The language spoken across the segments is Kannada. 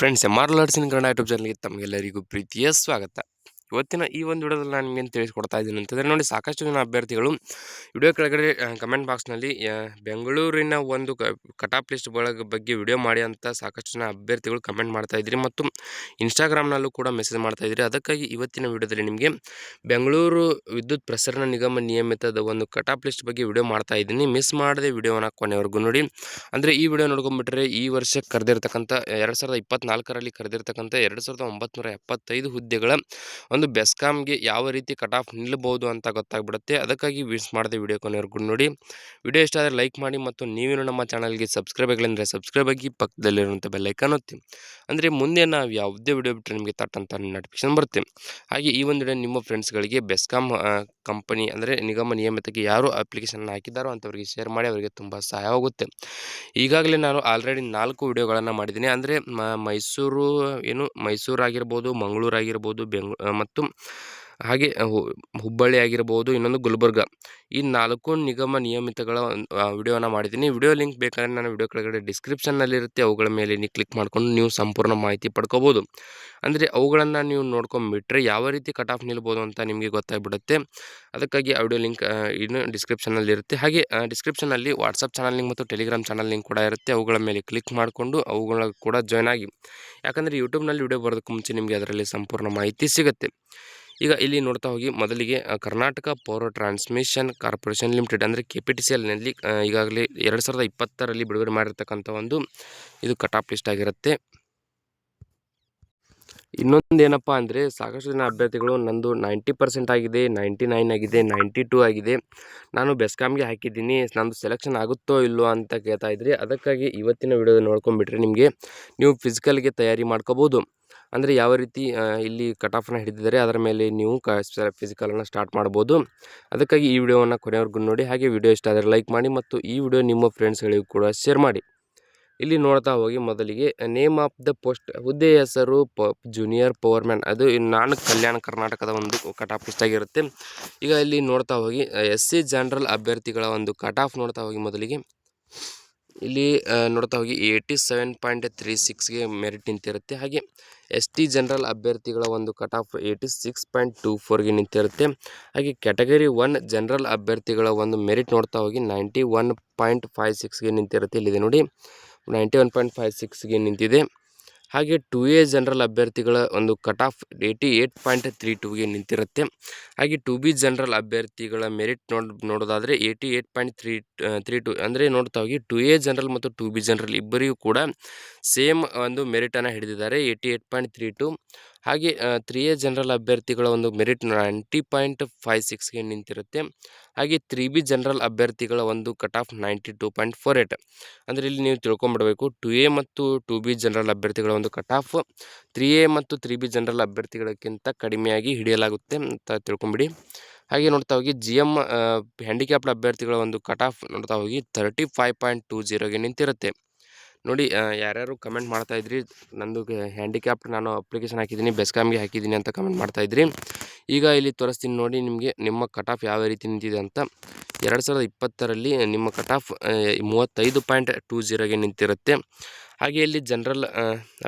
ಫ್ರೆಂಡ್ಸ್ ಎಂ ಆರ್ ಲರ್ಡ್ಸಿನ ಕನ್ನಡ ಯೂಟ್ಯೂಬ್ ಚಾನಲ್ಗೆ ತಮಗೆಲ್ಲರಿಗೂ ಪ್ರೀತಿಯ ಸ್ವಾಗತ. ಇವತ್ತಿನ ಈ ಒಂದು ವಿಡಿಯೋದಲ್ಲಿ ನಾನು ನಿಮಗೆ ತಿಳಿಸ್ಕೊಡ್ತಾ ಇದ್ದೀನಿ ಅಂತಂದರೆ ನೋಡಿ, ಸಾಕಷ್ಟು ಜನ ಅಭ್ಯರ್ಥಿಗಳು ವಿಡಿಯೋ ಕೆಳಗಡೆ ಕಮೆಂಟ್ ಬಾಕ್ಸ್ನಲ್ಲಿ ಬೆಂಗಳೂರಿನ ಒಂದು ಕಟಾಪ್ ಲಿಸ್ಟ್ ಒಳಗೆ ಬಗ್ಗೆ ವಿಡಿಯೋ ಮಾಡಿ ಅಂತ ಸಾಕಷ್ಟು ಜನ ಅಭ್ಯರ್ಥಿಗಳು ಕಮೆಂಟ್ ಮಾಡ್ತಾ ಮತ್ತು ಇನ್ಸ್ಟಾಗ್ರಾಮ್ನಲ್ಲೂ ಕೂಡ ಮೆಸೇಜ್ ಮಾಡ್ತಾ ಅದಕ್ಕಾಗಿ ಇವತ್ತಿನ ವಿಡಿಯೋದಲ್ಲಿ ನಿಮಗೆ ಬೆಂಗಳೂರು ವಿದ್ಯುತ್ ಪ್ರಸರಣ ನಿಗಮ ನಿಯಮಿತದ ಒಂದು ಕಟಾಪ್ ಲಿಸ್ಟ್ ಬಗ್ಗೆ ವಿಡಿಯೋ ಮಾಡ್ತಾ ಇದ್ದೀನಿ. ಮಿಸ್ ಮಾಡದೆ ವಿಡಿಯೋನ ಕೊನೆವರೆಗೂ ನೋಡಿ. ಅಂದರೆ ಈ ವಿಡಿಯೋ ನೋಡ್ಕೊಂಡ್ಬಿಟ್ರೆ ಈ ವರ್ಷ ಕರೆದಿರ್ತಕ್ಕಂಥ, ಎರಡು ಸಾವಿರದ ಇಪ್ಪತ್ತ್ನಾಲ್ಕರಲ್ಲಿ ಕರೆದಿರ್ತಕ್ಕಂಥ, ಎರಡು ಸಾವಿರದ ಒಂಬತ್ನೂರ ಎಪ್ಪತ್ತೈದು ಹುದ್ದೆಗಳ ಒಂದು ಬೆಸ್ಕಾಮ್ಗೆ ಯಾವ ರೀತಿ ಕಟ್ ಆಫ್ ನಿಲ್ಲಬಹುದು ಅಂತ ಗೊತ್ತಾಗ್ಬಿಡುತ್ತೆ. ಅದಕ್ಕಾಗಿ ಮಿಸ್ ಮಾಡಿದೆ ವಿಡಿಯೋ ಕೊನೆವರೆಗೂ ನೋಡಿ. ವಿಡಿಯೋ ಇಷ್ಟ ಆದರೆ ಲೈಕ್ ಮಾಡಿ ಮತ್ತು ನೀವೇನು ನಮ್ಮ ಚಾನಲ್ಗೆ ಸಬ್ಸ್ಕ್ರೈಬ್ ಆಗಿಲ್ಲ ಸಬ್ಸ್ಕ್ರೈಬ್ ಆಗಿ ಪಕ್ಕದಲ್ಲಿರುವಂಥ ಬೆಲ್ಲೈಕನ್ ಒತ್ತಿ. ಅಂದರೆ ಮುಂದೆ ನಾವು ಯಾವುದೇ ವಿಡಿಯೋ ಬಿಟ್ಟರೆ ನಿಮಗೆ ತಟ್ಟಂತ ನೋಟಿಫಿಕೇಶನ್ ಬರುತ್ತೆ. ಹಾಗೆ ಈ ಒಂದು ನಿಮ್ಮ ಫ್ರೆಂಡ್ಸ್ಗಳಿಗೆ ಬೆಸ್ಕಾಮ್ ಕಂಪನಿ ಅಂದರೆ ನಿಗಮ ನಿಯಮಿತಕ್ಕೆ ಯಾರು ಅಪ್ಲಿಕೇಶನ್ ಹಾಕಿದ್ದಾರೋ ಅಂಥವ್ರಿಗೆ ಶೇರ್ ಮಾಡಿ ಅವರಿಗೆ ತುಂಬ ಸಹಾಯವಾಗುತ್ತೆ ಈಗಾಗಲೇ ನಾನು ಆಲ್ರೆಡಿ ನಾಲ್ಕು ವಿಡಿಯೋಗಳನ್ನು ಮಾಡಿದ್ದೀನಿ. ಅಂದರೆ ಮೈಸೂರು ಏನು ಮೈಸೂರು ಆಗಿರ್ಬೋದು ಮಂಗಳೂರು ಆಗಿರ್ಬೋದು ಬೆಂಗ್ कर्तुं ಹಾಗೆ ಹುಬ್ಬಳ್ಳಿ ಆಗಿರ್ಬೋದು ಇನ್ನೊಂದು ಗುಲ್ಬರ್ಗ. ಈ ನಾಲ್ಕು ನಿಗಮ ನಿಯಮಿತಗಳ ವಿಡಿಯೋನ ಮಾಡಿದ್ದೀನಿ. ವಿಡಿಯೋ ಲಿಂಕ್ ಬೇಕಾದ್ರೆ ನಾನು ವಿಡಿಯೋ ಕೆಳಗಡೆ ಡಿಸ್ಕ್ರಿಪ್ಷನ್ನಲ್ಲಿರುತ್ತೆ. ಅವುಗಳ ಮೇಲೆ ನೀವು ಕ್ಲಿಕ್ ಮಾಡ್ಕೊಂಡು ನೀವು ಸಂಪೂರ್ಣ ಮಾಹಿತಿ ಪಡ್ಕೋಬೋದು. ಅಂದರೆ ಅವುಗಳನ್ನು ನೀವು ನೋಡ್ಕೊಂಬಿಟ್ರೆ ಯಾವ ರೀತಿ ಕಟ್ ಆಫ್ ನಿಲ್ಬೋದು ಅಂತ ನಿಮಗೆ ಗೊತ್ತಾಗ್ಬಿಡುತ್ತೆ. ಅದಕ್ಕಾಗಿ ಆ ವಿಡಿಯೋ ಲಿಂಕ್ ಇನ್ನು ಡಿಸ್ಕ್ರಿಪ್ಷನಲ್ಲಿರುತ್ತೆ ಹಾಗೆ ಡಿಸ್ಕ್ರಿಪ್ಷನಲ್ಲಿ ವಾಟ್ಸಪ್ ಚಾನಲ್ ಲಿಂಕ್ ಮತ್ತು ಟೆಲಿಗ್ರಾಮ್ ಚಾನಲ್ ಲಿಂಕ್ ಕೂಡ ಇರುತ್ತೆ. ಅವುಗಳ ಮೇಲೆ ಕ್ಲಿಕ್ ಮಾಡಿಕೊಂಡು ಅವುಗಳ ಕೂಡ ಜಾಯ್ನ್ ಆಗಿ. ಯಾಕಂದರೆ ಯೂಟ್ಯೂಬ್ನಲ್ಲಿ ವಿಡಿಯೋ ಬರೋದಕ್ಕೆ ಮುಂಚೆ ನಿಮಗೆ ಅದರಲ್ಲಿ ಸಂಪೂರ್ಣ ಮಾಹಿತಿ ಸಿಗುತ್ತೆ. ಈಗ ಇಲ್ಲಿ ನೋಡ್ತಾ ಹೋಗಿ ಮೊದಲಿಗೆ Karnataka power transmission corporation limited ಅಂದರೆ ಕೆ ಪಿ ಟಿ ಸಿ ಎಲ್ನಲ್ಲಿ ಈಗಾಗಲೇ ಎರಡು ಸಾವಿರದ ಇಪ್ಪತ್ತರಲ್ಲಿ ಬಿಡುಗಡೆ ಮಾಡಿರ್ತಕ್ಕಂಥ ಒಂದು ಇದು ಕಟ್ ಆಫ್ ಲಿಸ್ಟ್ ಆಗಿರುತ್ತೆ. ಇನ್ನೊಂದು ಏನಪ್ಪ ಅಂದರೆ ಸಾಕಷ್ಟು ಜನ ಅಭ್ಯರ್ಥಿಗಳು ನಂದು ನೈಂಟಿ ಪರ್ಸೆಂಟ್ ಆಗಿದೆ, ನೈಂಟಿ ನೈನ್ ಆಗಿದೆ, ನೈಂಟಿ ಟೂ ಆಗಿದೆ. ನಾನು ಬೆಸ್ಕಾಮ್ಗೆ ಹಾಕಿದ್ದೀನಿ, ನಂದು ಸೆಲೆಕ್ಷನ್ ಆಗುತ್ತೋ ಇಲ್ಲೋ ಅಂತ ಕೇಳ್ತಾ ಇದ್ರಿ. ಅದಕ್ಕಾಗಿ ಇವತ್ತಿನ ವಿಡಿಯೋ ನೋಡ್ಕೊಂಬಿಟ್ರೆ ನಿಮಗೆ ನೀವು ಫಿಸಿಕಲ್ಗೆ ತಯಾರಿ ಮಾಡ್ಕೋಬೋದು. ಅಂದರೆ ಯಾವ ರೀತಿ ಇಲ್ಲಿ ಕಟ್ ಆಫ್ನ ಹಿಡಿದಿದ್ದಾರೆ, ಅದರ ಮೇಲೆ ನೀವು ಕ ಫಿಸಿಕಲನ್ನು ಸ್ಟಾರ್ಟ್ ಮಾಡ್ಬೋದು. ಅದಕ್ಕಾಗಿ ಈ ವಿಡಿಯೋವನ್ನು ಕೊನೆವರೆಗೂ ನೋಡಿ, ಹಾಗೆ ವಿಡಿಯೋ ಇಷ್ಟ ಆದರೆ ಲೈಕ್ ಮಾಡಿ ಮತ್ತು ಈ ವಿಡಿಯೋ ನಿಮ್ಮ ಫ್ರೆಂಡ್ಸ್ಗಳಿಗೂ ಕೂಡ ಶೇರ್ ಮಾಡಿ. ಇಲ್ಲಿ ನೋಡ್ತಾ ಹೋಗಿ ಮೊದಲಿಗೆ ನೇಮ್ ಆಫ್ ದ ಪೋಸ್ಟ್ ಹುದ್ದೆ ಹೆಸರು ಪ ಜೂನಿಯರ್ ಪವರ್ಮ್ಯಾನ್ ಅದು ನಾನು ಕಲ್ಯಾಣ ಕರ್ನಾಟಕದ ಒಂದು ಕಟ್ ಆಫ್ ಲಿಸ್ಟ್ ಆಗಿರುತ್ತೆ. ಈಗ ಇಲ್ಲಿ ನೋಡ್ತಾ ಹೋಗಿ, ಎಸ್ ಸಿ ಜನರಲ್ ಅಭ್ಯರ್ಥಿಗಳ ಒಂದು ಕಟ್ ಆಫ್ ನೋಡ್ತಾ ಹೋಗಿ ಮೊದಲಿಗೆ. ಇಲ್ಲಿ ನೋಡ್ತಾ ಹೋಗಿ ಏಯ್ಟಿ ಸೆವೆನ್ ಪಾಯಿಂಟ್ ತ್ರೀ ಸಿಕ್ಸ್ಗೆ ಮೆರಿಟ್ ನಿಂತಿರುತ್ತೆ. ಹಾಗೆ ಎಸ್ ಟಿ ಜನರಲ್ ಅಭ್ಯರ್ಥಿಗಳ ಒಂದು cut off eighty six point two ಫೋರ್ಗೆ ನಿಂತಿರುತ್ತೆ. ಹಾಗೆ ಕ್ಯಾಟಗರಿ ಒನ್ ಜನರಲ್ ಅಭ್ಯರ್ಥಿಗಳ ಒಂದು ಮೆರಿಟ್ ನೋಡ್ತಾ ಹೋಗಿ ನೈಂಟಿ ಒನ್ ಪಾಯಿಂಟ್ ಫೈವ್ ಸಿಕ್ಸ್ಗೆ ನಿಂತಿರುತ್ತೆ. ಇಲ್ಲಿದೆ ನೋಡಿ ನೈಂಟಿ ಒನ್ ಪಾಯಿಂಟ್ ಫೈವ್ ಸಿಕ್ಸ್ಗೆ ನಿಂತಿದೆ. ಹಾಗೆ ಟು ಎ ಜನರಲ್ ಅಭ್ಯರ್ಥಿಗಳ ಒಂದು cut off eighty eight point three ಟೂಗೆ ನಿಂತಿರುತ್ತೆ. ಹಾಗೆ ಟು ಬಿ ಜನರಲ್ ಅಭ್ಯರ್ಥಿಗಳ ಮೆರಿಟ್ ನೋಡ್, ನೋಡೋದಾದರೆ eighty eight point three three two ಅಂದರೆ ನೋಡ್ತಾ ಹೋಗಿ ಟು ಎ ಜನರಲ್ ಮತ್ತು ಟು ಬಿ ಜನರಲ್ ಇಬ್ಬರಿಗೂ ಕೂಡ ಸೇಮ್ ಒಂದು ಮೆರಿಟನ್ನು ಹಿಡಿದಿದ್ದಾರೆ eighty eight point three two ಹಾಗೆ ತ್ರೀ ಎ ಜನರಲ್ ಅಭ್ಯರ್ಥಿಗಳ ಒಂದು ಮೆರಿಟ್ ನೈಂಟಿ ಪಾಯಿಂಟ್ ಫೈವ್ ಸಿಕ್ಸ್ಗೆ ನಿಂತಿರುತ್ತೆ. ಹಾಗೆ ತ್ರೀ ಬಿ ಜನರಲ್ ಅಭ್ಯರ್ಥಿಗಳ ಒಂದು cut off ninety two point four eight ಅಂದರೆ ಇಲ್ಲಿ ನೀವು ತಿಳ್ಕೊಂಬಿಡಬೇಕು, ಟು ಎ ಮತ್ತು ಟು ಬಿ ಜನರಲ್ ಅಭ್ಯರ್ಥಿಗಳ ಒಂದು ಕಟ್ ಆಫ್. ತ್ರೀ ಎ ಮತ್ತು ತ್ರೀ ಬಿ ಜನರಲ್ ಅಭ್ಯರ್ಥಿಗಳಕ್ಕಿಂತ ಕಡಿಮೆಯಾಗಿ ಹಿಡಿಯಲಾಗುತ್ತೆ ಅಂತ ತಿಳ್ಕೊಂಬಿಡಿ. ಹಾಗೆ ನೋಡ್ತಾ ಹೋಗಿ, ಜಿ ಎಂ ಹ್ಯಾಂಡಿಕ್ಯಾಪ್ಡ್ ಅಭ್ಯರ್ಥಿಗಳ ಒಂದು ಕಟ್ ಆಫ್ ನೋಡ್ತಾ ಹೋಗಿ ತರ್ಟಿ ಫೈವ್ ಪಾಯಿಂಟ್ ಟೂ ಜೀರೋಗೆ ನಿಂತಿರುತ್ತೆ. ನೋಡಿ ಯಾರ್ಯಾರು ಕಮೆಂಟ್ ಮಾಡ್ತಾಯಿದ್ರಿ ನಂದು ಹ್ಯಾಂಡಿಕ್ಯಾಪ್ಟ್ ನಾನು ಅಪ್ಲಿಕೇಶನ್ ಹಾಕಿದ್ದೀನಿ ಬೆಸ್ಕಾಮ್ಗೆ ಹಾಕಿದ್ದೀನಿ ಅಂತ ಕಮೆಂಟ್ ಮಾಡ್ತಾಯಿದ್ರಿ ಈಗ ಇಲ್ಲಿ ತೋರಿಸ್ತೀನಿ ನೋಡಿ ನಿಮಗೆ, ನಿಮ್ಮ ಕಟ್ ಆಫ್ ಯಾವ ರೀತಿ ನಿಂತಿದೆ ಅಂತ. ಎರಡು ಸಾವಿರದ ಇಪ್ಪತ್ತರಲ್ಲಿ ನಿಮ್ಮ ಕಟ್ ಆಫ್ ಮೂವತ್ತೈದು ಪಾಯಿಂಟ್ ಟೂ ಜೀರೋಗೆ ನಿಂತಿರುತ್ತೆ. ಹಾಗೆ ಇಲ್ಲಿ ಜನರಲ್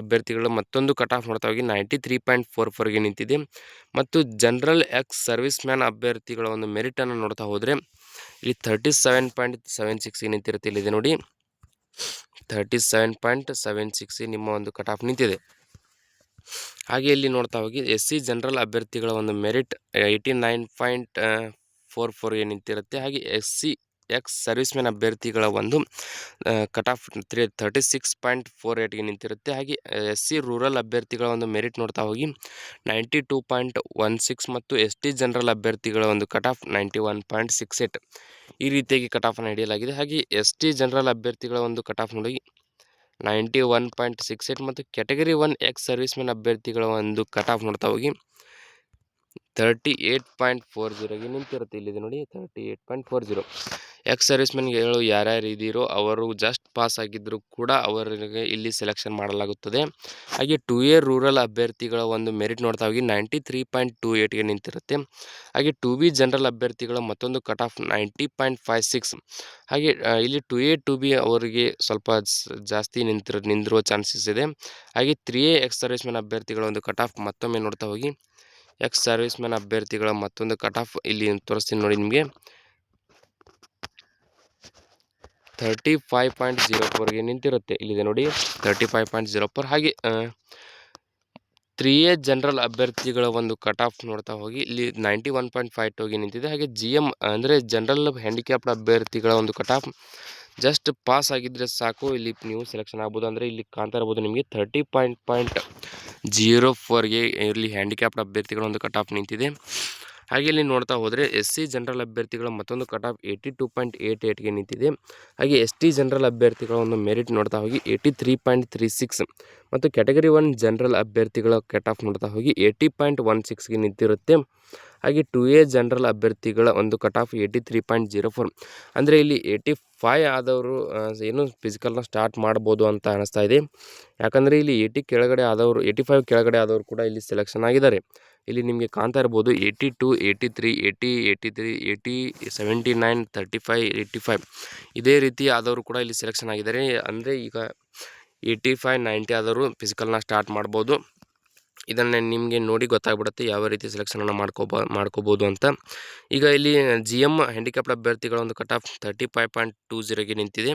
ಅಭ್ಯರ್ಥಿಗಳು ಮತ್ತೊಂದು ಕಟ್ ಆಫ್ ನೋಡ್ತಾ ಹೋಗಿ ನೈಂಟಿ ತ್ರೀ ಪಾಯಿಂಟ್ ಫೋರ್ ಫೋರ್ಗೆ ನಿಂತಿದೆ. ಮತ್ತು ಜನರಲ್ ಎಕ್ಸ್ ಸರ್ವಿಸ್ ಮ್ಯಾನ್ ಅಭ್ಯರ್ಥಿಗಳ ಒಂದು ಮೆರಿಟನ್ನು ನೋಡ್ತಾ ಹೋದರೆ, ಇಲ್ಲಿ ಥರ್ಟಿ ಸೆವೆನ್ ಪಾಯಿಂಟ್ ಸೆವೆನ್ ಸಿಕ್ಸ್ಗೆ ನಿಂತಿರುತ್ತೆ, ಇಲ್ಲಿದೆ ನೋಡಿ. Thirty seven point seven six ನಿಮ್ಮ ಒಂದು ಕಟ್ ಆಫ್ ನಿಂತಿದೆ. ಹಾಗೆ ಇಲ್ಲಿ ನೋಡ್ತಾ ಹೋಗಿ, ಎಸ್ ಸಿ ಜನರಲ್ ಅಭ್ಯರ್ಥಿಗಳ ಒಂದು merit, eighty nine point four ಫೋರ್ಗೆ ನಿಂತಿರುತ್ತೆ. ಹಾಗೆ S C ex service man ಅಭ್ಯರ್ಥಿಗಳ ಒಂದು cut off three thirty six point four ಏಟ್ಗೆ ನಿಂತಿರುತ್ತೆ. ಹಾಗೆ ಎಸ್ ಸಿ ರೂರಲ್ ಅಭ್ಯರ್ಥಿಗಳ ಒಂದು ಮೆರಿಟ್ ನೋಡ್ತಾ ಹೋಗಿ ninety two point one six ಮತ್ತು ಎಸ್ ಟಿ ಜನರಲ್ ಅಭ್ಯರ್ಥಿಗಳ ಒಂದು cut off ninety one point six eight ಈ ರೀತಿಯಾಗಿ ಕಟ್ ಆಫನ್ನು ಹಿಡಿಯಲಾಗಿದೆ. ಹಾಗೆ ಎಸ್ ಟಿ ಜನರಲ್ ಅಭ್ಯರ್ಥಿಗಳ ಒಂದು ಕಟ್ ಆಫ್ ನೋಡಿ ninety one point six eight ಮತ್ತು category one ex service man ಅಭ್ಯರ್ಥಿಗಳ ಒಂದು ಕಟ್ ಆಫ್ ನೋಡ್ತಾ ಹೋಗಿ ತರ್ಟಿ ಏಯ್ಟ್ ಪಾಯಿಂಟ್ ಫೋರ್ ಜೀರೋಗೆ ನಿಂತಿರುತ್ತೆ. ಇಲ್ಲಿದೆ ನೋಡಿ thirty eight point four zero ex ಸರ್ವಿಸ್ಮೆನ್ಗಳು ಯಾರ್ಯಾರು ಇದ್ದೀರೋ ಅವರು ಜಸ್ಟ್ ಪಾಸ್ ಆಗಿದ್ದರೂ ಕೂಡ ಅವರಿಗೆ ಇಲ್ಲಿ ಸೆಲೆಕ್ಷನ್ ಮಾಡಲಾಗುತ್ತದೆ. ಹಾಗೆ ಟು ಎ ರೂರಲ್ ಅಭ್ಯರ್ಥಿಗಳ ಒಂದು ಮೆರಿಟ್ ನೋಡ್ತಾ ಹೋಗಿ ನೈಂಟಿ ತ್ರೀ ಪಾಯಿಂಟ್ ಟು ಏಯ್ಟ್ಗೆ ನಿಂತಿರುತ್ತೆ. ಹಾಗೆ ಟು ಬಿ ಜನರಲ್ ಅಭ್ಯರ್ಥಿಗಳ ಮತ್ತೊಂದು cut off ninety point five six. ಹಾಗೆ ಇಲ್ಲಿ ಟು ಎ, ಟು ಬಿ ಅವರಿಗೆ ಸ್ವಲ್ಪ ಜಾಸ್ತಿ ನಿಂತಿರೋ, ನಿಂದಿರುವ ಚಾನ್ಸಸ್ ಇದೆ. ಹಾಗೆ ತ್ರೀ ಎ ಎಕ್ಸ್ ಸರ್ವಿಸ್ಮೆನ್ ಅಭ್ಯರ್ಥಿಗಳ ಒಂದು ಕಟ್ ಆಫ್ ಮತ್ತೊಮ್ಮೆ ನೋಡ್ತಾ ಹೋಗಿ. ಎಕ್ಸ್ ಸರ್ವಿಸ್ಮೆನ್ ಅಭ್ಯರ್ಥಿಗಳ ಮತ್ತೊಂದು ಕಟ್ ಆಫ್ ಇಲ್ಲಿ ತೋರಿಸ್ತೀನಿ ನೋಡಿ ನಿಮಗೆ. ತರ್ಟಿ ಫೈವ್ ಪಾಯಿಂಟ್ ಜೀರೋ ಫೋರ್ಗೆ ನಿಂತಿರುತ್ತೆ. ಇಲ್ಲಿದೆ ನೋಡಿ thirty five point zero four ಹಾಗೆ ತ್ರೀ ಎ ಜನರಲ್ ಅಭ್ಯರ್ಥಿಗಳ ಒಂದು ಕಟ್ ಆಫ್ ನೋಡ್ತಾ ಹೋಗಿ, ಇಲ್ಲಿ ನೈಂಟಿ ಒನ್ ಪಾಯಿಂಟ್ ಫೈವ್ ಟೂಗೆ ನಿಂತಿದೆ. ಹಾಗೆ ಜಿ ಎಂ ಅಂದರೆ ಜನರಲ್ ಹ್ಯಾಂಡಿಕ್ಯಾಪ್ಡ್ ಅಭ್ಯರ್ಥಿಗಳ ಒಂದು ಕಟ್ ಆಫ್ ಜಸ್ಟ್ ಪಾಸ್ ಆಗಿದ್ದರೆ ಸಾಕು. ಇಲ್ಲಿ ನೀವು ಸೆಲೆಕ್ಷನ್ ಆಗ್ಬೋದು ಅಂದರೆ ಇಲ್ಲಿ ಕಾಣ್ತಾ ಇರ್ಬೋದು ನಿಮಗೆ ತರ್ಟಿ ಪಾಯಿಂಟ್ ಪಾಯಿಂಟ್ ಜೀರೋ ಫೋರ್ಗೆ ಇಲ್ಲಿ ಹ್ಯಾಂಡಿಕ್ಯಾಪ್ಡ್ ಅಭ್ಯರ್ಥಿಗಳ ಒಂದು ಕಟ್ ಆಫ್ ನಿಂತಿದೆ. ಹಾಗೆ ಇಲ್ಲಿ ನೋಡ್ತಾ ಹೋದರೆ ಎಸ್ ಸಿ ಜನರಲ್ ಅಭ್ಯರ್ಥಿಗಳ ಮತ್ತೊಂದು cut off eighty two point eight ಏಯ್ಟ್ಗೆ ನಿಂತಿದೆ. ಹಾಗೆ ಎಸ್ ಟಿ ಜನರಲ್ ಅಭ್ಯರ್ಥಿಗಳ ಒಂದು ಮೆರಿಟ್ ನೋಡ್ತಾ ಹೋಗಿ eighty three point three six ಮತ್ತು ಕ್ಯಾಟಗರಿ ಒನ್ ಜನರಲ್ ಅಭ್ಯರ್ಥಿಗಳ ಕಟ್ ಆಫ್ ನೋಡ್ತಾ ಹೋಗಿ ಏಯ್ಟಿ ಪಾಯಿಂಟ್ ಒನ್ ಸಿಕ್ಸ್ಗೆ ನಿಂತಿರುತ್ತೆ. ಹಾಗೆ ಟು ಎ ಜನರಲ್ ಅಭ್ಯರ್ಥಿಗಳ ಒಂದು cut off eighty three point zero four ಅಂದರೆ ಇಲ್ಲಿ ಏಯ್ಟಿ ಫೈ ಆದವರು ಏನು ಫಿಸಿಕಲ್ನ ಸ್ಟಾರ್ಟ್ ಮಾಡ್ಬೋದು ಅಂತ ಅನಿಸ್ತಾ ಇದೆ. ಯಾಕಂದರೆ ಇಲ್ಲಿ ಏಯ್ಟಿ ಕೆಳಗಡೆ ಆದವರು ಏಯ್ಟಿ ಫೈವ್ ಕೆಳಗಡೆ ಆದವರು ಕೂಡ ಇಲ್ಲಿ ಸೆಲೆಕ್ಷನ್ ಆಗಿದ್ದಾರೆ. ಇಲ್ಲಿ ನಿಮಗೆ ಕಾಣ್ತಾ ಇರ್ಬೋದು eighty two eighty three eighty eighty three eighty seventy nine thirty five eighty five ಇದೇ ರೀತಿ ಆದವರು ಕೂಡ ಇಲ್ಲಿ ಸೆಲೆಕ್ಷನ್ ಆಗಿದ್ದಾರೆ. ಅಂದರೆ ಈಗ ಏಯ್ಟಿ ಫೈವ್ ನೈಂಟಿ ಆದವರು ಫಿಸಿಕಲ್ನ ಸ್ಟಾರ್ಟ್ ಮಾಡ್ಬೋದು. ಇದನ್ನು ನಿಮಗೆ ನೋಡಿ ಗೊತ್ತಾಗ್ಬಿಡುತ್ತೆ ಯಾವ ರೀತಿ ಸೆಲೆಕ್ಷನನ್ನು ಮಾಡ್ಕೋಬ, ಮಾಡ್ಕೋಬೋದು ಅಂತ. ಈಗ ಇಲ್ಲಿ ಜಿ ಎಂ ಹ್ಯಾಂಡಿಕ್ಯಾಪ್ಡ್ ಅಭ್ಯರ್ಥಿಗಳ ಒಂದು cut off thirty five point two ಜೀರೋಗೆ ನಿಂತಿದೆ.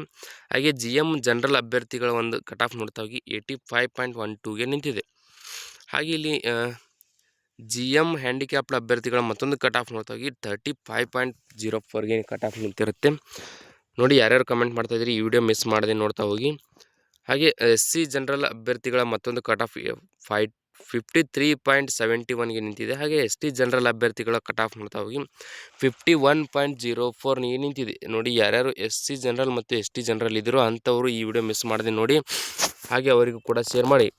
ಹಾಗೆ ಜಿ ಎಂ ಜನರಲ್ ಅಭ್ಯರ್ಥಿಗಳ ಒಂದು ಕಟ್ ಆಫ್ ನೋಡ್ತಾ ಹೋಗಿ ಏಯ್ಟಿ ಫೈವ್ ಪಾಯಿಂಟ್ ಒನ್ ಟೂಗೆ ನಿಂತಿದೆ. ಹಾಗೆ ಇಲ್ಲಿ ಜಿ ಎಂ ಹ್ಯಾಂಡಿಕ್ಯಾಪ್ಡ್ ಅಭ್ಯರ್ಥಿಗಳ ಮತ್ತೊಂದು ಕಟ್ ಆಫ್ ನೋಡ್ತಾ ಹೋಗಿ ತರ್ಟಿ ಫೈವ್ ಪಾಯಿಂಟ್ ಜೀರೋ ಫೋರ್ಗೆ ಕಟ್ ಆಫ್ ನಿಂತಿರುತ್ತೆ. ನೋಡಿ ಯಾರ್ಯಾರು ಕಮೆಂಟ್ ಮಾಡ್ತಾಯಿದ್ರಿ ಈ ವಿಡಿಯೋ ಮಿಸ್ ಮಾಡದೆ ನೋಡ್ತಾ ಹೋಗಿ. ಹಾಗೆ ಎಸ್ ಸಿ ಜನರಲ್ ಅಭ್ಯರ್ಥಿಗಳ ಮತ್ತೊಂದು ಕಟ್ ಆಫ್ ಫೈ ಫಿಫ್ಟಿ ತ್ರೀ ಪಾಯಿಂಟ್ ಸೆವೆಂಟಿ ಒನ್ಗೆ ನಿಂತಿದೆ. ಹಾಗೆ ಎಸ್ ಟಿ ಜನರಲ್ ಅಭ್ಯರ್ಥಿಗಳ ಕಟ್ ಆಫ್ ನೋಡ್ತಾ ಹೋಗಿ ಫಿಫ್ಟಿ ಒನ್ ಪಾಯಿಂಟ್ ಜೀರೋ ಫೋರ್ನಿಗೆ ನಿಂತಿದೆ. ನೋಡಿ, ಯಾರ್ಯಾರು ಎಸ್ ಸಿ ಜನರಲ್ ಮತ್ತು ಎಸ್ ಟಿ ಜನರಲ್ ಇದ್ದರೂ ಅಂಥವರು ಈ ವಿಡಿಯೋ ಮಿಸ್ ಮಾಡದೆ ನೋಡಿ, ಹಾಗೆ ಅವರಿಗೂ ಕೂಡ ಶೇರ್ ಮಾಡಿ.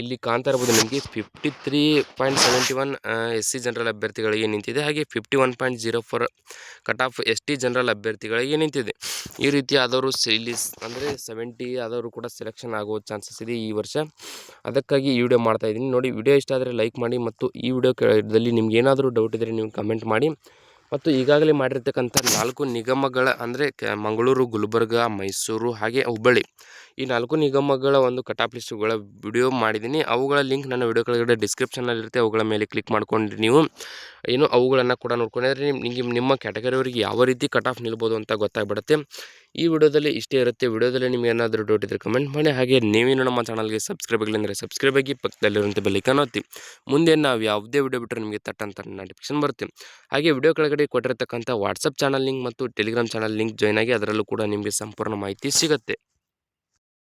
ಇಲ್ಲಿ ಕಾಣ್ತಾ ಇರ್ಬೋದು ನಿಮಗೆ fifty three point seventy one S C general ಅಭ್ಯರ್ಥಿಗಳಿಗೆ ನಿಂತಿದೆ. ಹಾಗೆ fifty one point zero four cut off S T general ಅಭ್ಯರ್ಥಿಗಳಿಗೆ ನಿಂತಿದೆ. ಈ ರೀತಿ ಆದವರು ಇಲ್ಲಿ ಅಂದರೆ ಸೆವೆಂಟಿ ಆದವರು ಕೂಡ ಸೆಲೆಕ್ಷನ್ ಆಗೋ ಚಾನ್ಸಸ್ ಇದೆ ಈ ವರ್ಷ. ಅದಕ್ಕಾಗಿ ಈ ವಿಡಿಯೋ ಮಾಡ್ತಾ ಇದ್ದೀನಿ. ನೋಡಿ ವಿಡಿಯೋ ಇಷ್ಟ ಆದರೆ ಲೈಕ್ ಮಾಡಿ ಮತ್ತು ಈ ವಿಡಿಯೋ ಕೆಳದಲ್ಲಿ ನಿಮ್ಗೆ ಏನಾದರೂ ಡೌಟ್ ಇದ್ದರೆ ನೀವು ಕಮೆಂಟ್ ಮಾಡಿ. ಮತ್ತು ಈಗಾಗಲೇ ಮಾಡಿರ್ತಕ್ಕಂಥ ನಾಲ್ಕು ನಿಗಮಗಳ ಅಂದರೆ ಮಂಗಳೂರು, ಗುಲ್ಬರ್ಗ, ಮೈಸೂರು ಹಾಗೆ ಹುಬ್ಬಳ್ಳಿ ಈ ನಾಲ್ಕು ನಿಗಮಗಳ ಒಂದು ಕಟಾಪ್ ಲಿಸ್ಟುಗಳ ವಿಡಿಯೋ ಮಾಡಿದ್ದೀನಿ. ಅವುಗಳ ಲಿಂಕ್ ನನ್ನ ವಿಡಿಯೋ ಕೆಳಗಡೆ ಡಿಸ್ಕ್ರಿಪ್ಷನಲ್ಲಿರುತ್ತೆ ಅವುಗಳ ಮೇಲೆ ಕ್ಲಿಕ್ ಮಾಡ್ಕೊಂಡು ನೀವು. ಏನು ಅವುಗಳನ್ನು ಕೂಡ ನೋಡ್ಕೊಂಡ್ರೆ ನಿಮ್ಮ ನಿಮ್ಮ ಕ್ಯಾಟಗರಿಯವರಿಗೆ ಯಾವ ರೀತಿ ಕಟ್ ಆಫ್ ನಿಲ್ಬೋದು ಅಂತ ಗೊತ್ತಾಗ್ಬಿಡುತ್ತೆ. ಈ ವಿಡಿಯೋದಲ್ಲಿ ಇಷ್ಟೇ ಇರುತ್ತೆ. ವಿಡಿಯೋದಲ್ಲಿ ನಿಮ್ಗೆ ಏನಾದರೂ ಡೌಟ್ ಇದ್ದರೆ ಕಮೆಂಟ್ ಮಾಡಿ. ಹಾಗೆ ನೀವೇನು ನಮ್ಮ ಚಾನಲ್ಗೆ ಸಬ್ಸ್ಕ್ರೈಬ್ ಆಗಿಲ್ಲ ಅಂದರೆ ಸಬ್ಸ್ಕ್ರೈಬ್ ಆಗಿ ಪಕ್ಕದಲ್ಲಿರುವಂಥ ಬೆಲ್ಲೈಕನ್ ಒತ್ತಿ. ಮುಂದೆ ನಾವು ಯಾವುದೇ ವಿಡಿಯೋ ಬಿಟ್ಟರೆ ನಿಮಗೆ ತಟ್ಟಂತ ನೋಟಿಫಿಕೇಶನ್ ಬರುತ್ತೆ. ಹಾಗೆ ವಿಡಿಯೋ ಕೆಳಗಡೆ ಕೊಟ್ಟಿರತಕ್ಕಂಥ ವಾಟ್ಸಪ್ ಚಾನಲ್ ಲಿಂಕ್ ಮತ್ತು ಟೆಲಿಗ್ರಾಮ್ ಚಾನಲ್ ಲಿಂಕ್ ಜಾಯ್ನ್ ಆಗಿ ಅದರಲ್ಲೂ ಕೂಡ ನಿಮಗೆ ಸಂಪೂರ್ಣ ಮಾಹಿತಿ ಸಿಗುತ್ತೆ.